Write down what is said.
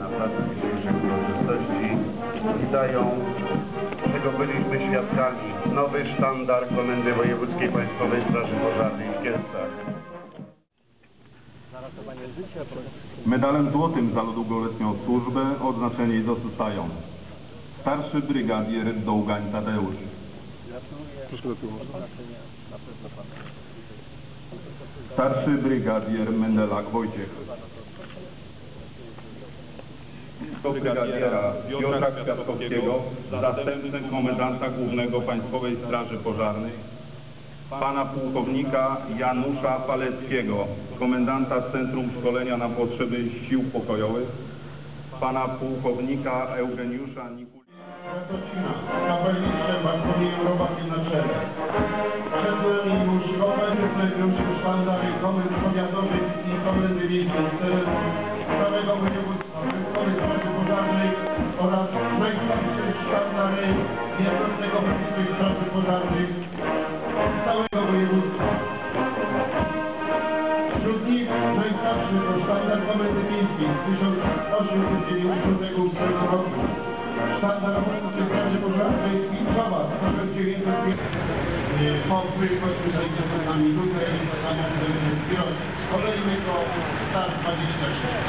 na placu dzisiejszych uroczystości witają, czego byliśmy świadkami, nowy sztandar Komendy Wojewódzkiej Państwowej Straży Pożarnej w Kielcach. Medalem złotym za długoletnią służbę odznaczeni zostają starszy brygadier Dołgań Tadeusz, starszy brygadier Mendelak Wojciech, brygadiera Piotra Kwiatkowskiego, zastępcę komendanta głównego Państwowej Straży Pożarnej, pana pułkownika Janusza Paleckiego, komendanta Centrum Szkolenia na potrzeby Sił Pokojowych, pana pułkownika Eugeniusza Nikuli. Ratocina, kapelicem Bartłomieju Robakiem na czele. Przed nami już i komendy z całego sztandary jednostek ochotniczych straży pożarnych z całego województwa. Wśród nich najstarszy to sztandar Komendy Miejskiej z 1898 roku. Sztandar Ochotniczej Straży Pożarnej z Wilczowa z 1905 Chłopcy, chodźmy zajdzie z nami tutaj, samochodem kierowcy. Kolejny to Star 26, a za